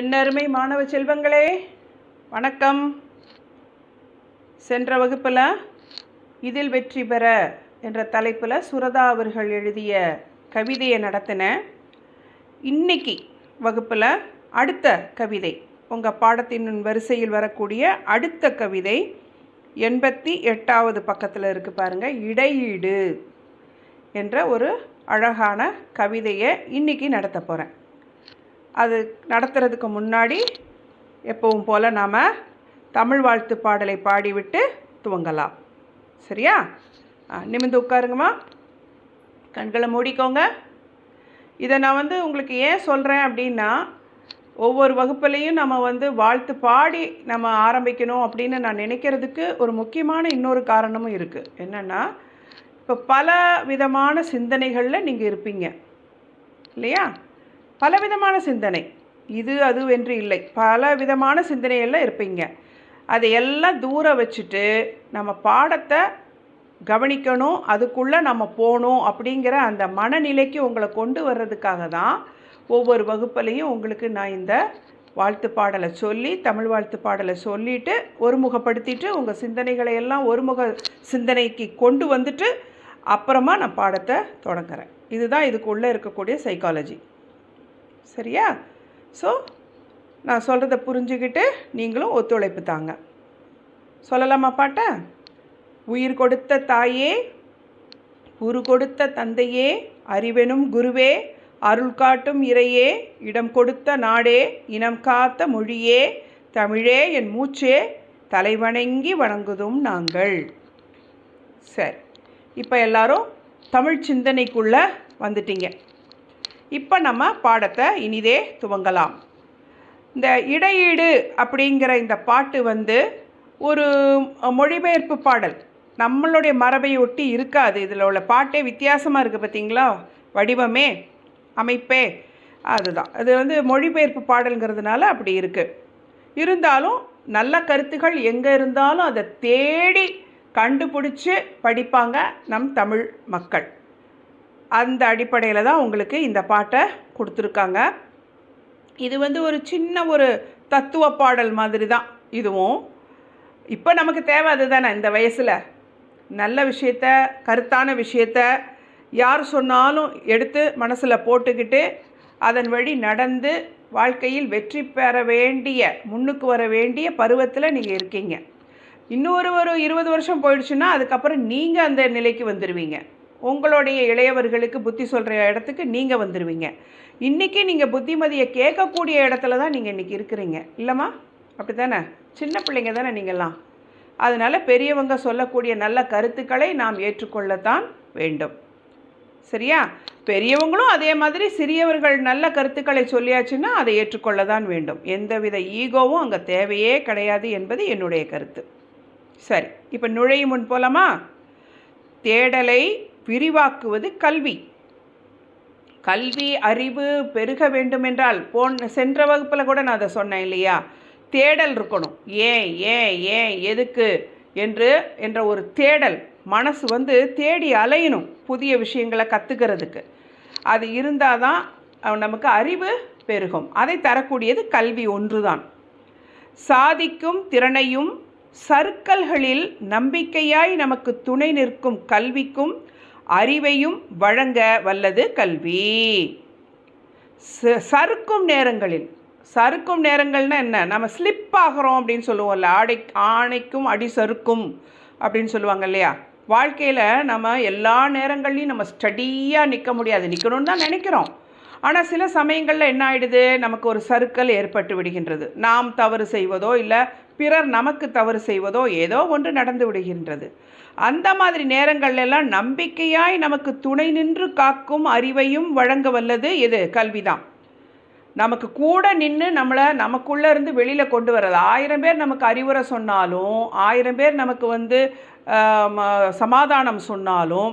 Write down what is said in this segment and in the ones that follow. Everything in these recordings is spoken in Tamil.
என்னருமை மாணவ செல்வங்களே வணக்கம். சென்ற வகுப்பில் இதில் வெற்றி பெற என்ற தலைப்பில் சுரதா அவர்கள் எழுதிய கவிதையை நடத்தினேன் இன்னைக்கு வகுப்பில் அடுத்த கவிதை உங்கள் பாடத்தின் வரிசையில் வரக்கூடிய அடுத்த கவிதை எண்பத்தி எட்டாவது பக்கத்தில் இருக்குது பாருங்கள் இடையீடு என்ற ஒரு அழகான கவிதையை இன்னைக்கு நடத்த போகிறேன் அது நடத்துறதுக்கு முன்னாடி எப்பவும் போல் நாம் தமிழ் வாழ்த்து பாடலை பாடிவிட்டு துவங்கலாம். சரியா? நிமிந்து நிமிர்ந்து உட்காருங்கம்மா. கண்களை மூடிக்கோங்க. இதை நான் வந்து உங்களுக்கு ஏன் சொல்கிறேன் அப்படின்னா ஒவ்வொரு வகுப்புலையும் நம்ம வந்து வாழ்த்து பாடி நம்ம ஆரம்பிக்கணும் அப்படின்னு நான் நினைக்கிறதுக்கு ஒரு முக்கியமான இன்னொரு காரணமும் இருக்குது என்னென்னா இப்போ பல விதமான சிந்தனைகளில் நீங்கள் இருப்பீங்க. இல்லையா? பலவிதமான சிந்தனை. இது அது என்று இல்லை. பல விதமான சிந்தனைகளில் இருப்பீங்க. அதை எல்லாம் தூர வச்சுட்டு நம்ம பாடத்தை கவனிக்கணும் அதுக்குள்ளே நம்ம போகணும் அப்படிங்கிற அந்த மனநிலைக்கு உங்களை கொண்டு வர்றதுக்காக தான் ஒவ்வொரு வகுப்புலையும் உங்களுக்கு நான் இந்த வாழ்த்து பாடலை சொல்லி தமிழ் வாழ்த்து பாடலை சொல்லிட்டு ஒருமுகப்படுத்திட்டு உங்கள் சிந்தனைகளை எல்லாம் ஒருமுக சிந்தனைக்கு கொண்டு வந்துட்டு அப்புறமா நான் பாடத்தை தொடங்குறேன். இதுதான் இதுக்குள்ளே இருக்கக்கூடிய சைக்காலஜி சரியா? ஸோ நான் சொல்கிறத புரிஞ்சுக்கிட்டு நீங்களும் ஒத்துழைப்பு தாங்க. சொல்லலாமா பாட்ட? உயிர் கொடுத்த தாயே உரு கொடுத்த தந்தையே அறிவெனும் குருவே அருள் காட்டும் இறையே இடம் கொடுத்த நாடே இனம் காத்த மொழியே தமிழே என் மூச்சே தலைவணங்கி வணங்குதும் நாங்கள். சரி. இப்போ எல்லாரும் தமிழ் சிந்தனைக்குள்ளே வந்துட்டீங்க. இப்போ நம்ம பாடத்தை இனிதே துவங்கலாம். இந்த இடையீடு அப்படிங்கிற இந்த பாட்டு வந்து ஒரு மொழிபெயர்ப்பு பாடல். நம்மளுடைய மரபை ஒட்டி இருக்காது. இதில் உள்ள பாட்டே வித்தியாசமாக இருக்குது பார்த்தீங்களா வடிவமே அமைப்பே அதுதான். இது வந்து மொழிபெயர்ப்பு பாடல்ங்கிறதுனால அப்படி இருக்குது இருந்தாலும் நல்ல கருத்துகள் எங்கே இருந்தாலும் அதை தேடி கண்டுபிடிச்சி படிப்பாங்க நம் தமிழ் மக்கள். அந்த அடிப்படையில் தான் உங்களுக்கு இந்த பாட்டை கொடுத்துருக்காங்க. இது வந்து ஒரு சின்ன ஒரு தத்துவ பாடல் மாதிரி தான் இதுவும். இப்போ நமக்கு தேவை அதுதானே இந்த வயசில். நல்ல விஷயத்த கருத்தான விஷயத்த யார் சொன்னாலும் எடுத்து மனசில் போட்டுக்கிட்டு அதன் வழி நடந்து வாழ்க்கையில் வெற்றி பெற வேண்டிய முன்னுக்கு வர வேண்டிய பருவத்தில் நீங்கள் இருக்கீங்க. இன்னொரு ஒரு இருபது வருஷம் போயிடுச்சுன்னா அதுக்கப்புறம் நீங்கள் அந்த நிலைக்கு வந்துடுவீங்க உங்களுடைய இளையவர்களுக்கு புத்தி சொல்கிற இடத்துக்கு நீங்கள் வந்துடுவீங்க இன்றைக்கி நீங்கள் புத்திமதியை கேட்கக்கூடிய இடத்துல தான் நீங்கள் இன்றைக்கி இருக்கிறீங்க. இல்லைம்மா? அப்படி தானே சின்ன பிள்ளைங்க தானே நீங்கள்லாம் அதனால் பெரியவங்க சொல்லக்கூடிய நல்ல கருத்துக்களை நாம் ஏற்றுக்கொள்ளத்தான் வேண்டும். சரியா? பெரியவங்களும் அதே மாதிரி சிறியவர்கள் நல்ல கருத்துக்களை சொல்லியாச்சுன்னா அதை ஏற்றுக்கொள்ள தான் வேண்டும். எந்தவித ஈகோவும் அங்கே தேவையே கிடையாது என்பது என்னுடைய கருத்து. சரி இப்போ நுழையும் முன் போலாமா? தேடலை விரிவாக்குவது கல்வி. கல்வி அறிவு பெருக வேண்டுமென்றால் போன் சென்ற வகுப்பில் கூட நான் அதை சொன்னேன் இல்லையா? தேடல் இருக்கணும். ஏன் ஏன் ஏன் எதுக்கு என்று என்ற ஒரு தேடல். மனசு வந்து தேடி அலையணும் புதிய விஷயங்களை கற்றுக்கிறதுக்கு அது இருந்தால் தான் நமக்கு அறிவு பெருகும். அதை தரக்கூடியது கல்வி ஒன்றுதான். சாதிக்கும் திறனையும் சர்க்கல்களில் நம்பிக்கையாய் நமக்கு துணை நிற்கும் கல்விக்கும் அறிவையும் வழங்க வல்லது கல்வி. ச- சறுக்கும் நேரங்களில் சறுக்கும் நேரங்கள்னா என்ன? நம்ம ஸ்லிப் ஆகிறோம் அப்படின்னு சொல்லுவோம்ல ஆடை ஆணைக்கும் அடி சறுக்கும் அப்படின்னு சொல்லுவாங்க இல்லையா? வாழ்க்கையில் நம்ம எல்லா நேரங்கள்லையும் நம்ம ஸ்டடியாக நிற்க முடியாது. நிற்கணும்னு தான் நினைக்கிறோம். ஆனால் சில சமயங்களில் என்ன ஆயிடுது? நமக்கு ஒரு சறுக்கல் ஏற்பட்டு விடுகின்றது. நாம் தவறு செய்வதோ இல்லை பிறர் நமக்கு தவறு செய்வதோ ஏதோ ஒன்று நடந்து விடுகின்றது. அந்த மாதிரி நேரங்கள்லெல்லாம் நம்பிக்கையாய் நமக்கு துணை நின்று காக்கும் அறிவையும் வழங்க வல்லது எது? கல்விதான். நமக்கு கூட நின்று நம்மளை நமக்குள்ளே இருந்து வெளியில் கொண்டு வர்றது. ஆயிரம் பேர் நமக்கு அறிவுரை சொன்னாலும் ஆயிரம் பேர் நமக்கு வந்து சமாதானம் சொன்னாலும்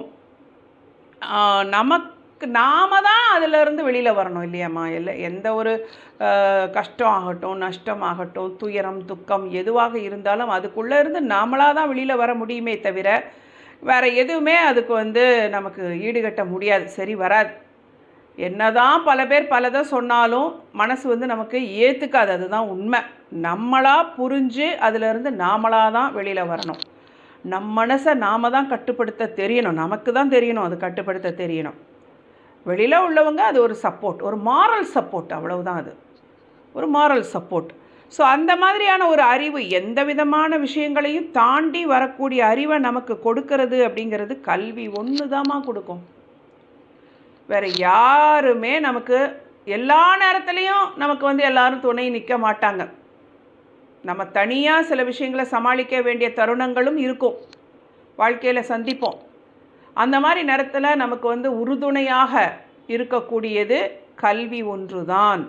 நமக்கு நாம தான் அதிலிருந்து வெளியில் வரணும் இல்லையாம்மா? இல்லை எந்த ஒரு கஷ்டம் ஆகட்டும் நஷ்டம் ஆகட்டும் துயரம் துக்கம் எதுவாக இருந்தாலும் அதுக்குள்ளே இருந்து நாமளாக தான் வெளியில் வர முடியுமே தவிர வேறு எதுவுமே அதுக்கு வந்து நமக்கு ஈடுகட்ட முடியாது. சரி வராது. என்னதான் பல பேர் பலதை சொன்னாலும் மனசு வந்து நமக்கு ஏற்றுக்காது அதுதான் உண்மை. நம்மளாக புரிஞ்சு அதிலிருந்து நாமளாக தான் வெளியில் வரணும். நம் மனசை நாம தான் கட்டுப்படுத்த தெரியணும். நமக்கு தான் தெரியணும். அது கட்டுப்படுத்த தெரியணும். வெளியில் உள்ளவங்க அது ஒரு சப்போர்ட் ஒரு மாரல் சப்போர்ட் அவ்வளவுதான் அது. ஒரு மாரல் சப்போர்ட் ஸோ அந்த மாதிரியான ஒரு அறிவு எந்த விதமான விஷயங்களையும் தாண்டி வரக்கூடிய அறிவை நமக்கு கொடுக்கறது அப்படிங்கிறது கல்வி ஒன்று தாம்மா கொடுக்கும். வேறு யாருமே நமக்கு எல்லா நேரத்துலேயும் நமக்கு வந்து எல்லாரும் துணை நிற்க மாட்டாங்க. நம்ம தனியாக சில விஷயங்களை சமாளிக்க வேண்டிய தருணங்களும் இருக்கும். வாழ்க்கையில் சந்திப்போம். அந்த மாதிரி நேரத்தில் நமக்கு வந்து உறுதுணையாக இருக்கக்கூடியது கல்வி ஒன்று தான்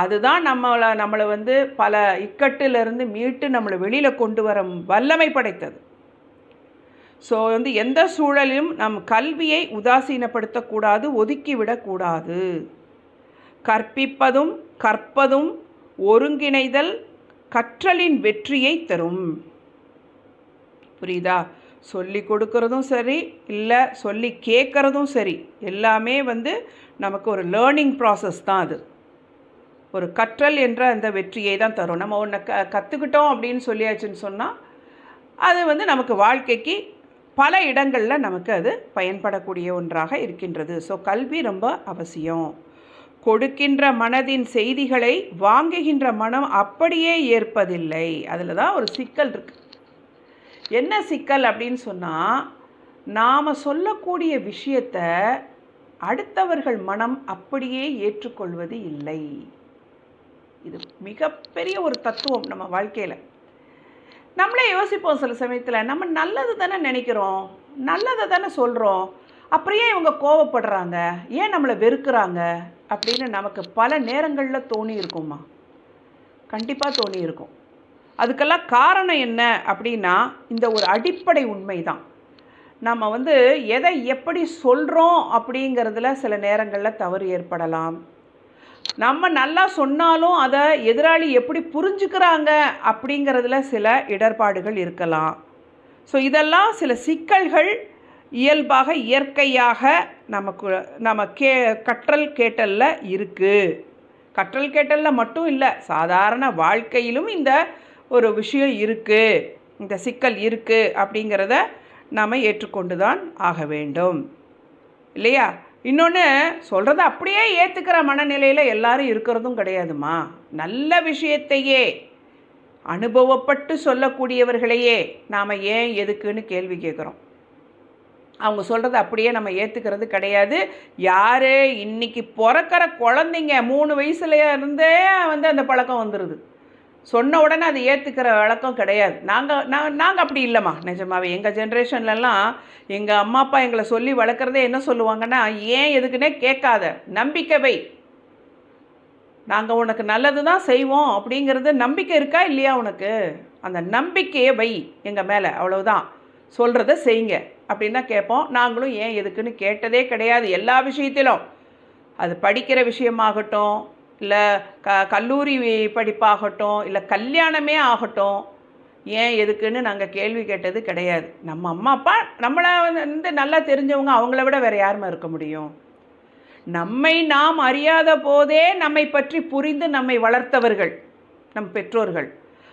அதுதான் நம்மளை நம்மளை வந்து பல இக்கட்டிலிருந்து மீட்டு நம்மளை வெளியில் கொண்டு வர வல்லமை படைத்தது. ஸோ வந்து எந்த சூழலிலும் நம் கல்வியை உதாசீனப்படுத்தக்கூடாது ஒதுக்கிவிடக்கூடாது. கற்பிப்பதும் கற்பதும் ஒருங்கிணைதல் கற்றலின் வெற்றியை தரும். புரியுதா? சொல்லி கொடுக்கறதும் சரி இல்லை சொல்லி கேட்குறதும் சரி எல்லாமே வந்து நமக்கு ஒரு லேர்னிங் ப்ராசஸ் தான் அது. ஒரு கற்றல் என்ற அந்த வெற்றியை தான் தரும். நம்ம ஒன்றை க கற்றுக்கிட்டோம் அப்படின்னு சொல்லியாச்சுன்னு சொன்னால் அது வந்து நமக்கு வாழ்க்கைக்கு பல இடங்களில் நமக்கு அது பயன்படக்கூடிய ஒன்றாக இருக்கின்றது. ஸோ கல்வி ரொம்ப அவசியம். கொடுக்கின்ற மனதின் செய்திகளை வாங்குகின்ற மனம் அப்படியே ஏற்பதில்லை. அதில் தான் ஒரு சிக்கல் இருக்குது என்ன சிக்கல் அப்படின்னு சொன்னால் நாம் சொல்லக்கூடிய விஷயத்த அடுத்தவர்கள் மனம் அப்படியே ஏற்றுக்கொள்வது இல்லை. இது மிகப்பெரிய ஒரு தத்துவம் நம்ம வாழ்க்கையில். நம்மளே யோசிப்போம் சில சமயத்தில் நம்ம நல்லது தானே நினைக்கிறோம் நல்லதை தானே சொல்கிறோம் அப்புறம் ஏன் இவங்க கோவப்படுறாங்க ஏன் நம்மளை வெறுக்கிறாங்க அப்படின்னு நமக்கு பல நேரங்களில் தோணி இருக்குமா கண்டிப்பாக தோணி இருக்கும். அதுக்கெல்லாம் காரணம் என்ன அப்படின்னா இந்த ஒரு அடிப்படை உண்மை தான் நம்ம வந்து எதை எப்படி சொல்கிறோம் அப்படிங்கிறதுல சில நேரங்களில் தவறு ஏற்படலாம். நம்ம நல்லா சொன்னாலும் அதை எதிராளி எப்படி புரிஞ்சுக்கிறாங்க அப்படிங்கிறதுல சில இடர்பாடுகள் இருக்கலாம். ஸோ இதெல்லாம் சில சிக்கல்கள் இயல்பாக இயற்கையாக நமக்கு நம்ம கே கற்றல் கேட்டலில் இருக்குது கற்றல் கேட்டலில் மட்டும் இல்லை சாதாரண வாழ்க்கையிலும் இந்த ஒரு விஷயம் இருக்குது இந்த சிக்கல் இருக்குது அப்படிங்கிறத நாம் ஏற்றுக்கொண்டு தான் ஆக வேண்டும். இல்லையா? இன்னொன்று சொல்கிறத அப்படியே ஏற்றுக்கிற மனநிலையில் எல்லாரும் இருக்கிறதும் கிடையாதுமா? நல்ல விஷயத்தையே அனுபவப்பட்டு சொல்லக்கூடியவர்களையே நாம் ஏன் எதுக்குன்னு கேள்வி கேட்குறோம் அவங்க சொல்கிறத அப்படியே நம்ம ஏற்றுக்கிறது கிடையாது. யார் இன்றைக்கி பிறக்கிற குழந்தைங்க மூணு வயசுல இருந்தே வந்து அந்த பழக்கம் வந்துடுது சொன்ன உடனே அதை ஏற்றுக்கிற வழக்கம் கிடையாது. நாங்கள் நான் நாங்கள் அப்படி இல்லைம்மா நிஜமாவே. எங்கள் ஜென்ரேஷன்லலாம் எங்கள் அம்மா அப்பா எங்களை சொல்லி வளர்க்குறதே என்ன சொல்லுவாங்கன்னா ஏன் எதுக்குன்னே கேட்காத நம்பிக்கை வை. நாங்கள் உனக்கு நல்லது தான் செய்வோம் அப்படிங்கிறது நம்பிக்கை இருக்கா இல்லையா உனக்கு? அந்த நம்பிக்கையை வை எங்கள் மேலே. அவ்வளவுதான். சொல்கிறத செய்யுங்க. அப்படின்னு தான் கேட்போம். நாங்களும் ஏன் எதுக்குன்னு கேட்டதே கிடையாது எல்லா விஷயத்திலும். அது படிக்கிற விஷயமாகட்டும் இல்லை க கல்லூரி படிப்பாகட்டும் இல்லை கல்யாணமே ஆகட்டும் ஏன் எதுக்குன்னு நாங்கள் கேள்வி கேட்டது கிடையாது. நம்ம அம்மா அப்பா நம்மளை வந்து நல்லா தெரிஞ்சவங்க அவங்கள விட வேறு யாருமா இருக்க முடியும்? நம்மை நாம் அறியாத போதே நம்மை பற்றி புரிந்து நம்மை வளர்த்தவர்கள் நம் பெற்றோர்கள்.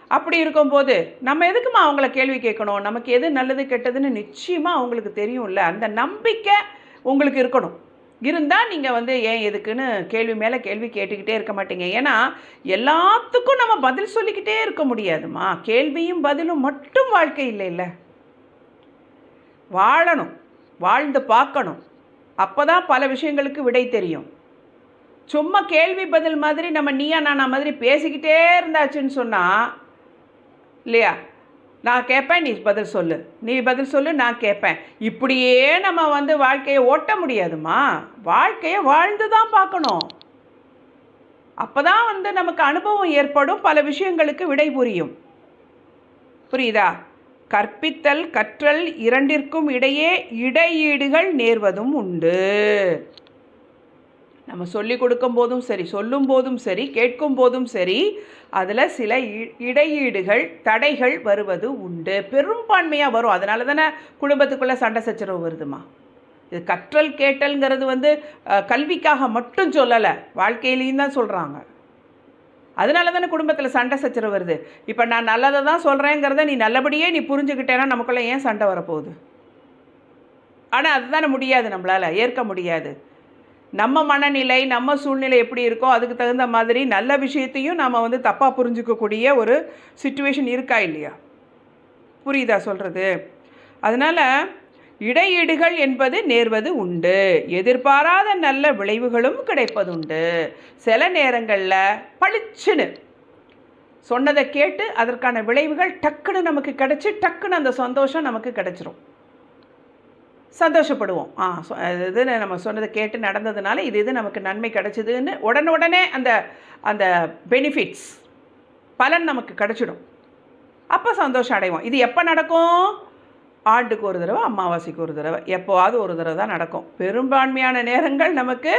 அப்படி இருக்கும்போது நம்ம எதுக்குமா அவங்கள கேள்வி கேட்கணும்? நமக்கு எது நல்லது கெட்டதுன்னு நிச்சயமாக அவங்களுக்கு தெரியும்ல. அந்த நம்பிக்கை உங்களுக்கு இருக்கணும். இருந்தால் நீங்கள் வந்து ஏன் எதுக்குன்னு கேள்வி மேலே கேள்வி கேட்டுக்கிட்டே இருக்க மாட்டீங்க. ஏன்னா எல்லாத்துக்கும் நம்ம பதில் சொல்லிக்கிட்டே இருக்க முடியாதுமா கேள்வியும் பதிலும் மட்டும் வாழ்க்கை இல்லை இல்லை வாழணும் வாழ்ந்து பார்க்கணும். அப்போ தான் பல விஷயங்களுக்கு விடை தெரியும். சும்மா கேள்வி பதில் மாதிரி நம்ம நீயா நானா மாதிரி பேசிக்கிட்டே இருந்தாச்சுன்னு சொன்னால் இல்லையா? நான் கேட்பேன் நீ பதில் சொல்லு. நீ பதில் சொல்லு நான் கேட்பேன். இப்படியே நம்ம வந்து வாழ்க்கையை ஓட்ட முடியாதுமா வாழ்க்கையை வாழ்ந்து தான் பார்க்கணும். அப்போ தான் வந்து நமக்கு அனுபவம் ஏற்படும் பல விஷயங்களுக்கு விடை புரியும். புரியுதா? கற்பித்தல் கற்றல் இரண்டிற்கும் இடையே இடையீடுகள் நேர்வதும் உண்டு. நம்ம சொல்லி கொடுக்கும் போதும் சரி சொல்லும் போதும் சரி கேட்கும் போதும் சரி அதில் சில இடையீடுகள் தடைகள் வருவது உண்டு. பெரும்பான்மையாக வரும். அதனால தானே குடும்பத்துக்குள்ளே சண்டை சச்சரவு வருதுமா? இது கற்றல் கேட்டல்ங்கிறது வந்து கல்விக்காக மட்டும் சொல்லலை. வாழ்க்கையிலையும் தான் சொல்கிறாங்க அதனால தானே குடும்பத்தில் சண்டை சச்சரவு வருது. இப்போ நான் நல்லதை தான் சொல்கிறேங்கிறத நீ நல்லபடியே நீ புரிஞ்சுக்கிட்டேன்னா நமக்குள்ளே ஏன் சண்டை வரப்போகுது? ஆனால் அதுதானே முடியாது நம்மளால். ஏற்க முடியாது. நம்ம மனநிலை நம்ம சூழ்நிலை எப்படி இருக்கோ அதுக்கு தகுந்த மாதிரி நல்ல விஷயத்தையும் நாம் வந்து தப்பாக புரிஞ்சுக்கக்கூடிய ஒரு சுச்சுவேஷன் இருக்கா இல்லையா? புரியுதா சொல்கிறது அதனால் இடையீடுகள் என்பது நேர்வது உண்டு. எதிர்பாராத நல்ல விளைவுகளும் கிடைப்பதுண்டு. சில நேரங்களில் பளிச்சுன்னு சொன்னதை கேட்டு அதற்கான விளைவுகள் டக்குன்னு நமக்கு கிடச்சி டக்குன்னு அந்த சந்தோஷம் நமக்கு கிடச்சிரும். சந்தோஷப்படுவோம். ஆ அது இது நம்ம சொன்னதை கேட்டு நடந்ததுனால இது இது நமக்கு நன்மை கிடைச்சிதுன்னு உடனுடனே அந்த அந்த பெனிஃபிட்ஸ் பலன் நமக்கு கிடைச்சிடும். அப்போ சந்தோஷம் அடைவோம். இது எப்போ நடக்கும்? ஆண்டுக்கு ஒரு தடவை அமாவாசைக்கு ஒரு தடவை எப்போவாவது ஒரு தடவை தான் நடக்கும். பெரும்பான்மையான நேரங்கள் நமக்கு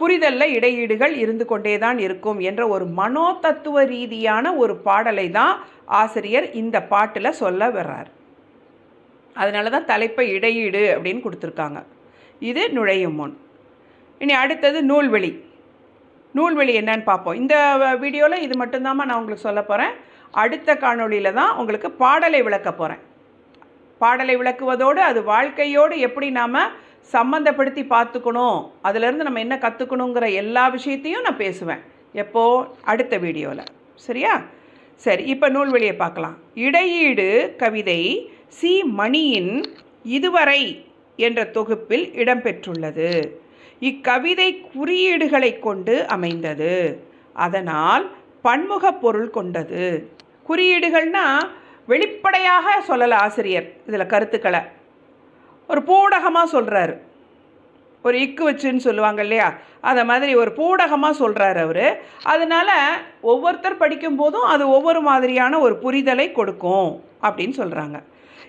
புரிதலில் இடையீடுகள் இருந்து கொண்டே தான் இருக்கும் என்ற ஒரு மனோ தத்துவ ரீதியான ஒரு பாடலை தான் ஆசிரியர் இந்த பாட்டில் சொல்ல வர்றார். அதனால தான் தலைப்பை இடையீடு அப்படின்னு கொடுத்துருக்காங்க. இது நுழையும் முன். இனி அடுத்தது நூல்வெளி நூல்வெளி என்னன்னு பார்ப்போம். இந்த வீடியோவில் இது மட்டும்தாம்மா நான் உங்களுக்கு சொல்ல போகிறேன் அடுத்த காணொளியில் தான் உங்களுக்கு பாடலை விளக்க போகிறேன் பாடலை விளக்குவதோடு அது வாழ்க்கையோடு எப்படி நாம் சம்மந்தப்படுத்தி பார்த்துக்கணும் அதிலேருந்து நம்ம என்ன கற்றுக்கணுங்கிற எல்லா விஷயத்தையும் நான் பேசுவேன். எப்போ? அடுத்த வீடியோவில் சரியா? சரி இப்போ நூல்வெளியை பார்க்கலாம். இடையீடு கவிதை சி மணியின் இதுவரை என்ற தொகுப்பில் இடம்பெற்றுள்ளது. இக்கவிதை குறியீடுகளை கொண்டு அமைந்தது. அதனால் பன்முக பொருள் கொண்டது. குறியீடுகள்னா வெளிப்படையாக சொல்லலை ஆசிரியர் இதில் கருத்துக்களை. ஒரு பூடகமாக சொல்கிறாரு ஒரு இக்கு வச்சுன்னு சொல்லுவாங்க இல்லையா? அதை மாதிரி ஒரு பூடகமாக சொல்கிறார் அவர். அதனால் ஒவ்வொருத்தர் படிக்கும்போதும் அது ஒவ்வொரு மாதிரியான ஒரு புரிதலை கொடுக்கும் அப்படின்னு சொல்கிறாங்க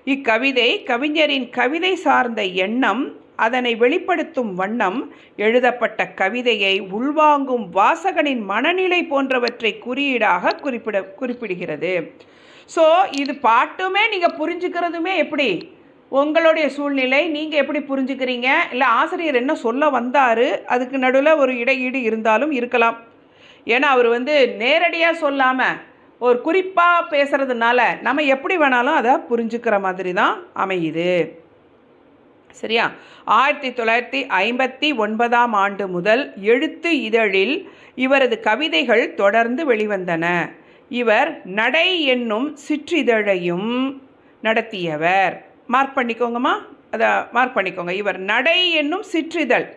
இக்கவிதை கவிஞரின் கவிதை சார்ந்த எண்ணம் அதனை வெளிப்படுத்தும் வண்ணம் எழுதப்பட்ட கவிதையை உள்வாங்கும் வாசகனின் மனநிலை போன்றவற்றை குறியீடாக குறிப்பிட குறிப்பிடுகிறது. ஸோ இது பாட்டுமே நீங்கள் புரிஞ்சுக்கிறதுமே எப்படி? உங்களுடைய சூழ்நிலை நீங்கள் எப்படி புரிஞ்சுக்கிறீங்க? இல்லை ஆசிரியர் என்ன சொல்ல வந்தார்? அதுக்கு நடுவில் ஒரு இடையீடு இருந்தாலும் இருக்கலாம். ஏன்னா அவர் வந்து நேரடியாக சொல்லாமல் ஒரு குறிப்பாக பேசுகிறதுனால நம்ம எப்படி வேணாலும் அதை புரிஞ்சுக்கிற மாதிரி தான் அமையுது. சரியா? ஆயிரத்தி தொள்ளாயிரத்தி ஐம்பத்தி ஒன்பதாம் ஆண்டு முதல் எழுத்து இதழில் இவரது கவிதைகள் தொடர்ந்து வெளிவந்தன. இவர் நடை என்னும் சிற்றிதழையும் நடத்தியவர். மார்க் பண்ணிக்கோங்கம்மா. அதை மார்க் பண்ணிக்கோங்க. இவர் நடை என்னும் சிற்றிதழ்.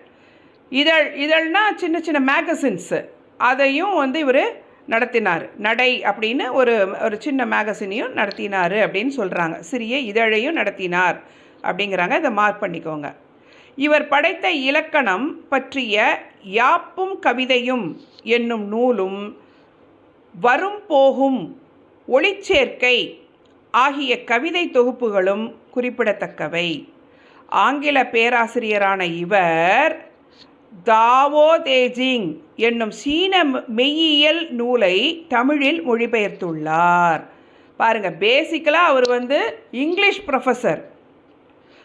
இதழ் இதழ்னா சின்ன சின்ன மேகசின்ஸு அதையும் வந்து இவர் நடத்தினார். நடை அப்படின்னு ஒரு ஒரு சின்ன மேகசினையும் நடத்தினார் அப்படின்னு சொல்கிறாங்க சிறிய இதழையும் நடத்தினார் அப்படிங்கிறாங்க. இதை மார்க் பண்ணிக்கோங்க. இவர் படைத்த இலக்கணம் பற்றிய யாப்பும் கவிதையும் என்னும் நூலும் வரும் போகும் ஒளிச்சேர்க்கை ஆகிய கவிதை தொகுப்புகளும் குறிப்பிடத்தக்கவை. ஆங்கில பேராசிரியரான இவர் தாவோ தேஜிங் என்னும் சீன மெய்யியல் நூலை தமிழில் மொழிபெயர்த்துள்ளார். பாருங்கள் பேசிக்கலாக அவர் வந்து இங்கிலீஷ் ப்ரொஃபஸர்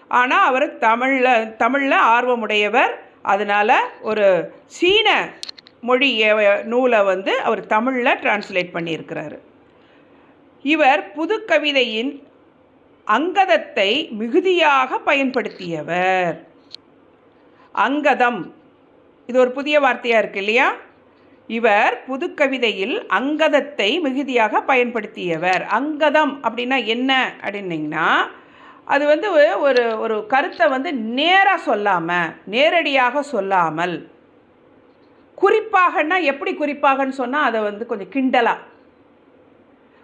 ஆனால் அவர் தமிழில் தமிழில் ஆர்வமுடையவர். அதனால் ஒரு சீன மொழி நூலை வந்து அவர் தமிழில் டிரான்ஸ்லேட் பண்ணியிருக்கிறார். இவர் புதுக்கவிதையின் அங்கதத்தை மிகுதியாக பயன்படுத்தியவர். அங்கதம் இது ஒரு புதிய வார்த்தையாக இருக்கு இல்லையா? இவர் புதுக்கவிதையில் அங்கதத்தை மிகுதியாக பயன்படுத்தியவர். அங்கதம் அப்படின்னா என்ன அப்படின்னீங்கன்னா அது வந்து ஒரு ஒரு கருத்தை வந்து நேராக சொல்லாமல் நேரடியாக சொல்லாமல் குறிப்பாகன்னா எப்படி குறிப்பாகன்னு சொன்னால் அதை வந்து கொஞ்சம் கிண்டலாக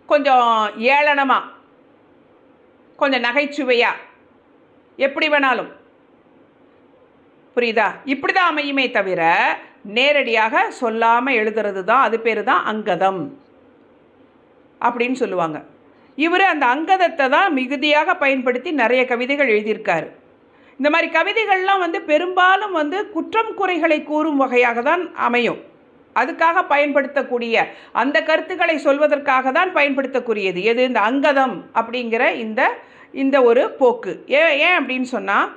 கொஞ்சம் ஏளனமாக கொஞ்சம் நகைச்சுவையாக எப்படி வேணாலும். புரியுதா? இப்படி தான் அமையுமே தவிர நேரடியாக சொல்லாமல் எழுதுறது தான் அது பேர் தான் அங்கதம். அப்படின்னு சொல்லுவாங்க. இவர் அந்த அங்கதத்தை தான் மிகுதியாக பயன்படுத்தி நிறைய கவிதைகள் எழுதியிருக்காரு. இந்த மாதிரி கவிதைகள்லாம் வந்து பெரும்பாலும் வந்து குற்றம் குறைகளை கூறும் வகையாக தான் அமையும். அதுக்காக பயன்படுத்தக்கூடிய அந்த கருத்துக்களை சொல்வதற்காக தான் பயன்படுத்தக்கூடியது. எது? இந்த அங்கதம் அப்படிங்கிற இந்த இந்த ஒரு போக்கு. ஏன் ஏன் அப்படின்னு சொன்னால்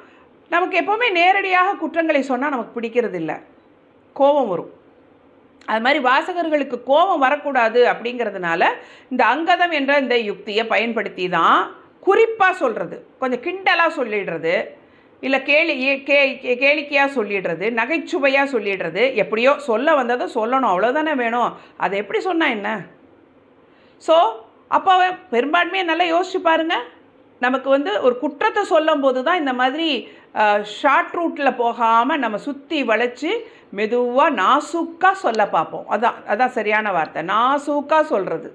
நமக்கு எப்போவுமே நேரடியாக குற்றங்களை சொன்னால் நமக்கு பிடிக்கிறது இல்லை கோபம் வரும். அது மாதிரி வாசகர்களுக்கு கோபம் வரக்கூடாது அப்படிங்கிறதுனால இந்த அங்கதம் என்ற இந்த யுக்தியை பயன்படுத்தி தான் குறிப்பாக சொல்கிறது கொஞ்சம் கிண்டலாக சொல்லிடுறது. இல்லை கேலி கே கே- கேளிக்கையாக சொல்லிடுறது நகைச்சுவையாக சொல்லிடுறது. எப்படியோ சொல்ல வந்ததை சொல்லணும் அவ்வளோதானே வேணும். அதை எப்படி சொன்னால் என்ன? ஸோ அப்போ பெரும்பான்மையை நல்லா யோசிச்சு பாருங்க. நமக்கு வந்து ஒரு குற்றத்தை சொல்லும் போது தான் இந்த மாதிரி ஷார்ட் ரூட்டில் போகாமல் நம்ம சுற்றி வளைச்சி மெதுவாக நாசூக்காக சொல்ல பார்ப்போம். அதான் அதான் சரியான வார்த்தை. நாசூக்காக சொல்கிறது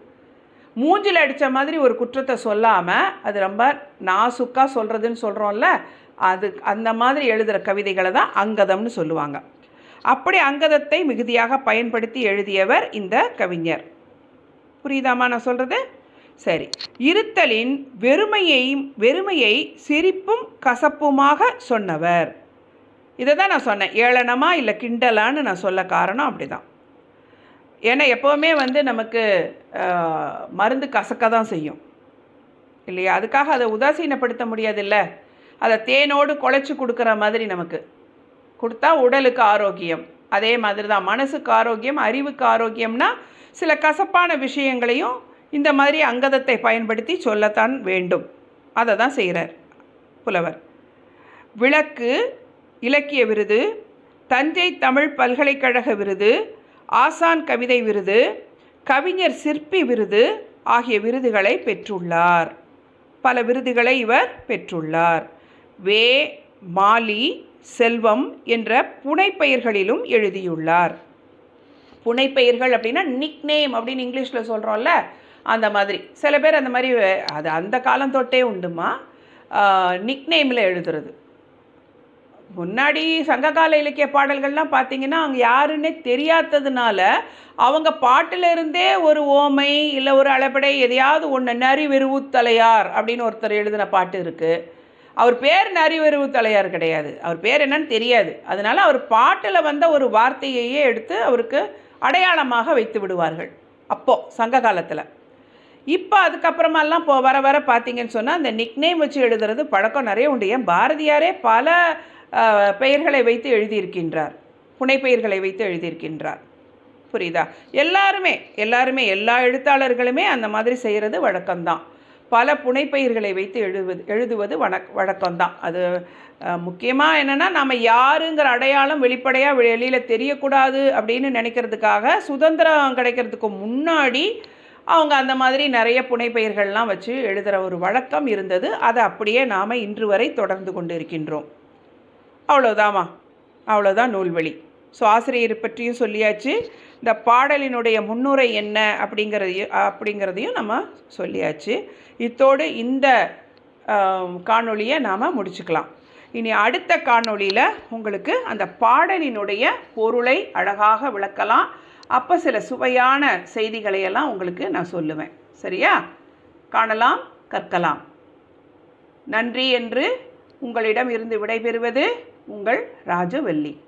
மூஞ்சில் அடித்த மாதிரி ஒரு குற்றத்தை சொல்லாமல் அது ரொம்ப நாசுக்காக சொல்கிறதுன்னு சொல்கிறோம்ல அது அந்த மாதிரி எழுதுகிற கவிதைகளை தான் அங்கதம்னு சொல்லுவாங்க. அப்படி அங்கதத்தை மிகுதியாக பயன்படுத்தி எழுதியவர் இந்த கவிஞர். புரியுதாம்மா நான் சொல்கிறது சரி. இருத்தலின் வெறுமையை வெறுமையை சிரிப்பும் கசப்புமாக சொன்னவர். இதை தான் நான் சொன்னேன். ஏளனமா இல்லை கிண்டலான்னு நான் சொல்ல காரணம் அப்படி தான் ஏன்னா எப்போவுமே வந்து நமக்கு மருந்து கசக்க தான் செய்யும். இல்லையா? அதுக்காக அதை உதாசீனப்படுத்த முடியாதுல்ல? அதை தேனோடு குழைச்சி கொடுக்குற மாதிரி நமக்கு. கொடுத்தா உடலுக்கு ஆரோக்கியம். அதே மாதிரி தான் மனசுக்கு ஆரோக்கியம் அறிவுக்கு ஆரோக்கியம்னா சில கசப்பான விஷயங்களையும் இந்த மாதிரி அங்கதத்தை பயன்படுத்தி சொல்லத்தான் வேண்டும். அதை தான் செய்கிறார் புலவர். விளக்கு இலக்கிய விருது தஞ்சை தமிழ் பல்கலைக்கழக விருது ஆசான் கவிதை விருது கவிஞர் சிற்பி விருது ஆகிய விருதுகளை பெற்றுள்ளார். பல விருதுகளை இவர் பெற்றுள்ளார். வே. மாலி செல்வம் என்ற புனைப்பெயர்களிலும் எழுதியுள்ளார். புனைப்பெயர்கள் அப்படின்னா நிக்நேம் அப்படின்னு இங்கிலீஷில் சொல்கிறோம்ல அந்த மாதிரி. சில பேர் அந்த மாதிரி அது அந்த காலம் தொட்டே உண்டுமா? நிக்னேமில் எழுதுறது. முன்னாடி சங்ககால இலக்கிய பாடல்கள்லாம் பார்த்தீங்கன்னா அவங்க யாருன்னே தெரியாததுனால அவங்க பாட்டிலிருந்தே ஒரு ஓமை இல்லை ஒரு அளபடை எதையாவது ஒன்று நரிவெருவுத்தலையார் அப்படின்னு ஒருத்தர் எழுதின பாட்டு இருக்குது அவர் பேர் நரிவெருவுத்தலையார் கிடையாது. அவர் பேர் என்னன்னு தெரியாது. அதனால அவர் பாட்டில் வந்த ஒரு வார்த்தையையே எடுத்து அவருக்கு அடையாளமாக வைத்து விடுவார்கள். அப்போது சங்க காலத்தில். இப்போ அதுக்கப்புறமெல்லாம் போ வர வர பார்த்தீங்கன்னு சொன்னால் அந்த நிக்னேம் வச்சு எழுதுறது பழக்கம் நிறைய உண்டு. ஏன் பாரதியாரே பல பெயர்களை வைத்து எழுதியிருக்கின்றார். புனைப்பெயர்களை வைத்து எழுதியிருக்கின்றார். புரியுதா? எல்லாருமே எல்லாருமே எல்லா எழுத்தாளர்களுமே அந்த மாதிரி செய்கிறது வழக்கம்தான். பல புனைப்பெயர்களை வைத்து எழுதுவது எழுதுவது வணக் வழக்கம்தான். அது முக்கியமாக என்னென்னா நம்ம யாருங்கிற அடையாளம் வெளிப்படையாக வெளியில் தெரியக்கூடாது அப்படின்னு நினைக்கிறதுக்காக சுதந்திரம் கிடைக்கிறதுக்கு முன்னாடி அவங்க அந்த மாதிரி நிறைய புனைப்பெயர்கள்லாம் வச்சு எழுதுகிற ஒரு வழக்கம் இருந்தது. அதை அப்படியே நாம் இன்று வரை தொடர்ந்து கொண்டு இருக்கின்றோம் அவ்வளோதாம்மா. அவ்வளோதான் நூல்வழி. ஸோ ஆசிரியர் பற்றியும் சொல்லியாச்சு. இந்த பாடலினுடைய முன்னுரை என்ன அப்படிங்கிறதையும் அப்படிங்கிறதையும் நம்ம சொல்லியாச்சு. இத்தோடு இந்த காணொளியை நாம் முடிச்சுக்கலாம். இனி அடுத்த காணொளியில் உங்களுக்கு அந்த பாடலினுடைய பொருளை அழகாக விளக்கலாம். அப்போ சில சுவையான செய்திகளையெல்லாம் உங்களுக்கு நான் சொல்லுவேன். சரியா? காணலாம் கற்கலாம். நன்றி என்று உங்களிடம் இருந்து விடைபெறுவது உங்கள் ராஜவல்லி.